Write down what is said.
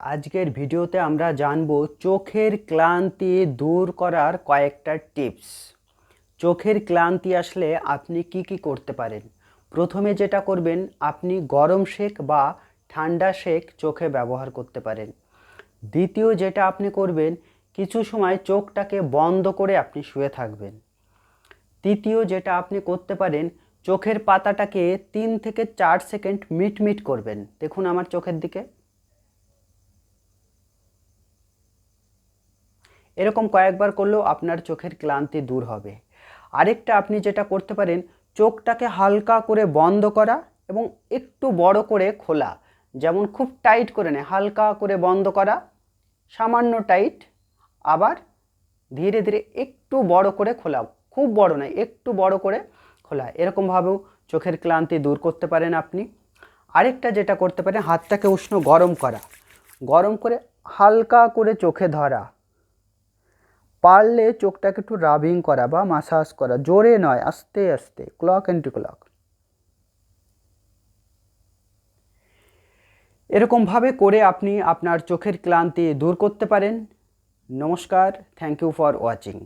আজকের ভিডিওতে আমরা জানব চোখের ক্লান্তি দূর করার কয়েকটা টিপস। চোখের ক্লান্তি আসলে আপনি কি কি করতে পারেন? প্রথমে যেটা করবেন, আপনি গরম শেক বা ঠান্ডা শেক চোখে ব্যবহার করতে পারেন। দ্বিতীয় যেটা আপনি করবেন, কিছু সময় চোখটাকে বন্ধ করে আপনি শুয়ে থাকবেন। তৃতীয় যেটা আপনি করতে পারেন, চোখের পাতাটাকে তিন থেকে চার সেকেন্ড মিটমিট করবেন। দেখুন আমার চোখের দিকে। এরকম কয়েকবার করলেও আপনার চোখের ক্লান্তি দূর হবে। আরেকটা আপনি যেটা করতে পারেন, চোখটাকে হালকা করে বন্ধ করা এবং একটু বড় করে খোলা। যেমন খুব টাইট করে নেয় হালকা করে বন্ধ করা, সামান্য টাইট, আবার ধীরে ধীরে একটু বড় করে খোলা। খুব বড় নয়, একটু বড় করে খোলা। এরকমভাবেও চোখের ক্লান্তি দূর করতে পারেন আপনি। আরেকটা যেটা করতে পারেন, হাতটাকে উষ্ণ গরম করা। গরম করে হালকা করে চোখে ধরা। পারলে চোখটাকে একটু রাবিং করা বা মাসাজ করা, জোরে নয়, আস্তে আস্তে ক্লক অ্যান্টি ক্লক এরকমভাবে করে আপনি আপনার চোখের ক্লান্তি দূর করতে পারেন। নমস্কার থ্যাংক ইউ ফর ওয়াচিং